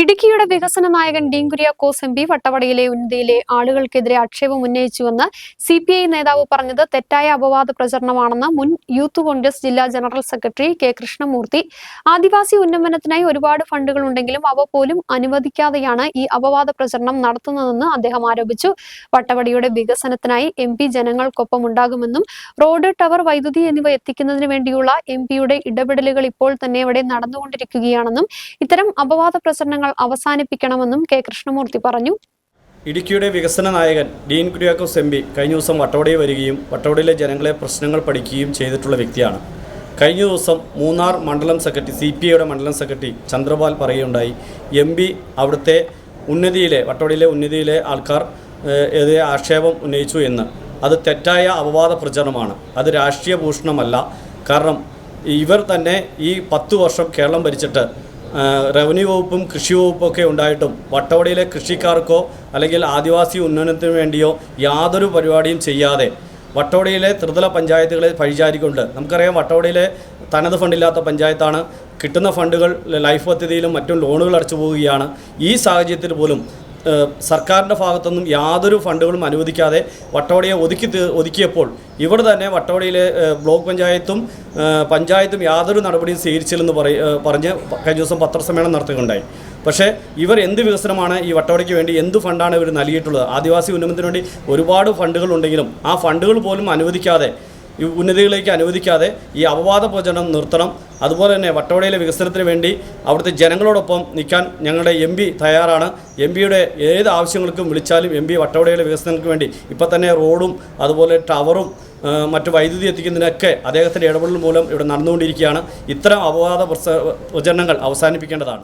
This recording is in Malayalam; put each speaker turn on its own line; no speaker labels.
ഇടുക്കിയുടെ വികസന നായകൻ ഡീൻ കുര്യാക്കോസ് എം പി വട്ടവടയിലെ ഉന്നതിയിലെ ആളുകൾക്കെതിരെ ആക്ഷേപം ഉന്നയിച്ചുവെന്ന് സി പി ഐ നേതാവ് പറഞ്ഞത് തെറ്റായ അപവാദ പ്രചരണമാണെന്ന് മുൻ യൂത്ത് കോൺഗ്രസ് ജില്ലാ ജനറൽ സെക്രട്ടറി കെ കൃഷ്ണമൂർത്തി. ആദിവാസി ഉന്നമനത്തിനായി ഒരുപാട് ഫണ്ടുകൾ ഉണ്ടെങ്കിലും അവ പോലും അനുവദിക്കാതെയാണ് ഈ അപവാദ പ്രചരണം നടത്തുന്നതെന്ന് അദ്ദേഹം ആരോപിച്ചു. വട്ടവടയുടെ വികസനത്തിനായി എം പി ജനങ്ങൾക്കൊപ്പം ഉണ്ടാകുമെന്നും റോഡ് ടവർ വൈദ്യുതി എന്നിവ എത്തിക്കുന്നതിന് വേണ്ടിയുള്ള എം പിയുടെ ഇടപെടലുകൾ ഇപ്പോൾ തന്നെ ഇവിടെ നടന്നുകൊണ്ടിരിക്കുകയാണെന്നും ഇത്തരം അപവാദ പ്രചരണങ്ങൾ അവസാനിപ്പിക്കണമെന്നും കെ കൃഷ്ണമൂർത്തി പറഞ്ഞു.
ഇടുക്കിയുടെ വികസന നായകൻ ഡീൻ കുര്യാക്കോസ് എം പി കഴിഞ്ഞ ദിവസം വട്ടവടയിൽ വരികയും വട്ടവടയിലെ ജനങ്ങളെ പ്രശ്നങ്ങൾ പഠിക്കുകയും ചെയ്തിട്ടുള്ള വ്യക്തിയാണ്. കഴിഞ്ഞ ദിവസം മൂന്നാർ മണ്ഡലം സെക്രട്ടറി സി പി ഐയുടെ മണ്ഡലം സെക്രട്ടറി ചന്ദ്രപാൽ പറയുകയുണ്ടായി. എം പി അവിടുത്തെ ഉന്നതിയിലെ വട്ടവടയിലെ ഉന്നതിയിലെ ആൾക്കാർ എതിരെ ആക്ഷേപം ഉന്നയിച്ചു എന്ന്. അത് തെറ്റായ അപവാദ പ്രചരണമാണ്. അത് രാഷ്ട്രീയ ഭൂഷണമല്ല. കാരണം ഇവർ തന്നെ ഈ പത്തു വർഷം കേരളം ഭരിച്ചിട്ട് റവന്യൂ വകുപ്പും കൃഷി വകുപ്പും ഒക്കെ ഉണ്ടായിട്ടും വട്ടവടയിലെ കൃഷിക്കാർക്കോ അല്ലെങ്കിൽ ആദിവാസി ഉന്നമനത്തിന് വേണ്ടിയോ യാതൊരു പരിപാടിയും ചെയ്യാതെ വട്ടവടയിലെ ത്രിതല പഞ്ചായത്തുകളെ പഴിചാരിക്കൊണ്ട് നമുക്കറിയാം വട്ടവടയിലെ തനത് ഫണ്ടില്ലാത്ത പഞ്ചായത്താണ് കിട്ടുന്ന ഫണ്ടുകൾ ലൈഫ് പദ്ധതിയിലും മറ്റും ലോണുകൾ അടച്ചു പോവുകയാണ്. ഈ സാഹചര്യത്തിൽ പോലും സർക്കാരിന്റെ ഭാഗത്തുനിന്നും യാതൊരു ഫണ്ടുകളും അനുവദിക്കാതെ വട്ടവടയെ ഒതുക്കി ഒതുക്കിയപ്പോൾ ഇവിടെ തന്നെ വട്ടവടയിലെ ബ്ലോക്ക് പഞ്ചായത്തും പഞ്ചായത്തും യാതൊരു നടപടിയും സ്വീകരിച്ചില്ലെന്ന് പറഞ്ഞ് കഴിഞ്ഞ ദിവസം പത്രസമ്മേളനം നടത്തുകയുണ്ടായി. പക്ഷേ ഇവർ എന്ത് വികസനമാണ് ഈ വട്ടവടയ്ക്ക് വേണ്ടി എന്ത് ഫണ്ടാണ് ഇവർ നൽകിയിട്ടുള്ളത്? ആദിവാസി ഉന്നമനത്തിന് വേണ്ടി ഒരുപാട് ഫണ്ടുകൾ ഉണ്ടെങ്കിലും ആ ഫണ്ടുകൾ പോലും അനുവദിക്കാതെ ഈ ഉന്നതികളിലേക്ക് അനുവദിക്കാതെ ഈ അപവാദ പ്രചരണം നിർത്തണം. അതുപോലെ തന്നെ വട്ടവടയിലെ വികസനത്തിന് വേണ്ടി അവിടുത്തെ ജനങ്ങളോടൊപ്പം നിൽക്കാൻ ഞങ്ങളുടെ എം പി തയ്യാറാണ്. എം പിയുടെ ഏത് ആവശ്യങ്ങൾക്കും വിളിച്ചാലും എം പി വട്ടവടയിലെ വികസനങ്ങൾക്ക് വേണ്ടി ഇപ്പം തന്നെ റോഡും അതുപോലെ ടവറും മറ്റ് വൈദ്യുതി എത്തിക്കുന്നതിനൊക്കെ അദ്ദേഹത്തിന്റെ ഇടപെടൽ മൂലം ഇവിടെ നടന്നുകൊണ്ടിരിക്കുകയാണ്. ഇത്തരം അപവാദ പ്രചരണങ്ങൾ അവസാനിപ്പിക്കേണ്ടതാണ്.